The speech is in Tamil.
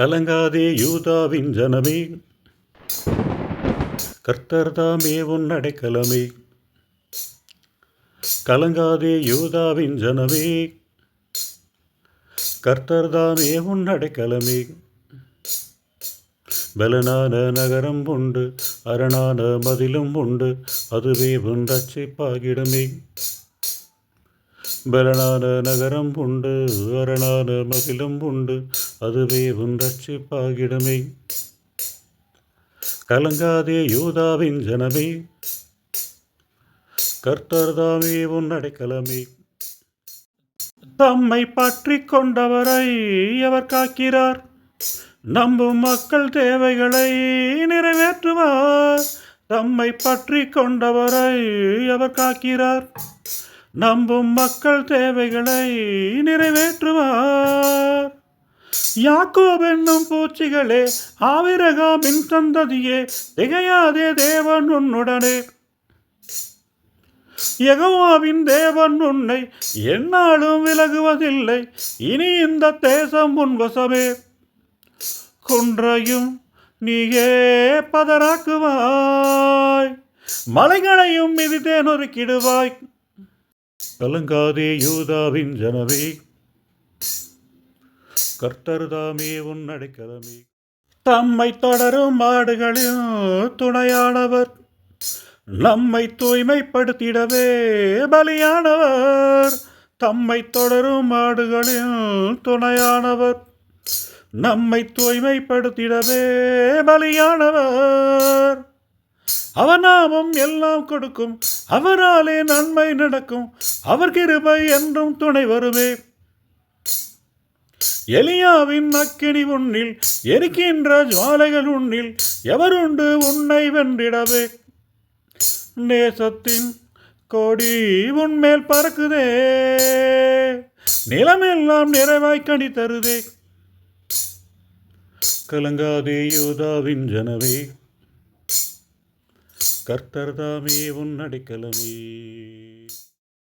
கலங்காதே யூதாவின் ஜனமே. கர்த்தர்தாமே உன் அடைக்கலமே. கலங்காதே யூதாவின் ஜனமே. கர்த்தர்தாமே உன் அடைக்கலமே. பலனான நகரம் உண்டு அரணான மதிலும் உண்டு அதுவே உன் ரட்சிப்பாகிடமே பலனான நகரம் உண்டு அரணான மகிழும் உண்டு அதுவே உன் ரட்சிப்பாகிடமே கலங்காதே யூதாவின் ஜனமே கர்த்தர்தாமே உன் அடைக்கலமே. தம்மை பற்றி கொண்டவரை அவர் காக்கிறார் நம்பும் மக்கள் தேவைகளை நிறைவேற்றுவார். தம்மை பற்றி கொண்டவரை அவர் காக்கிறார் நம்பும் மக்கள் தேவைகளை நிறைவேற்றுவார். யாக்கோப் என்னும் பூச்சிகளே ஆவிரகாமின் சந்ததியே திகையாதே தேவன் உன்னுடனே. யெகோவாவின் தேவன் உன்னை என்னாலும் விலகுவதில்லை இனி இந்த தேசம் உன் வசமே. குன்றையும் நீயே பதராக்குவாய் மலைகளையும் மிதித்தே நொறுக்கிடுவாய் கலங்காதே யூதாவின் ஜனமே. கர்த்தர்தாமே உன் அடைக்கலமே. தம்மை தொடரும் மாடுகளின் துணையானவர். நம்மை தூய்மைப்படுத்திடவே பலியானவர். தம்மை தொடரும் மாடுகளின் துணையானவர். நம்மை தூய்மைப்படுத்திடவே பலியானவர். அவநாமம் எல்லாம் கொடுக்கும். அவராலே நன்மை நடக்கும். அவர் கிருபை என்றும் துணை வருமே. எலியாவின் அக்கினி உன்னில் எரிக்கின்ற ஜுவாலைகள் உன்னில் எவருண்டு உன்னை வென்றிடவே? நேசத்தின் கொடி உன்மேல் பறக்குதே. நிலமெல்லாம் நிறைவாய் கணி தருதே. கலங்காதே யோதாவின் ஜனவே கர்த்தர்தாமே உன் அடைக்கலமே.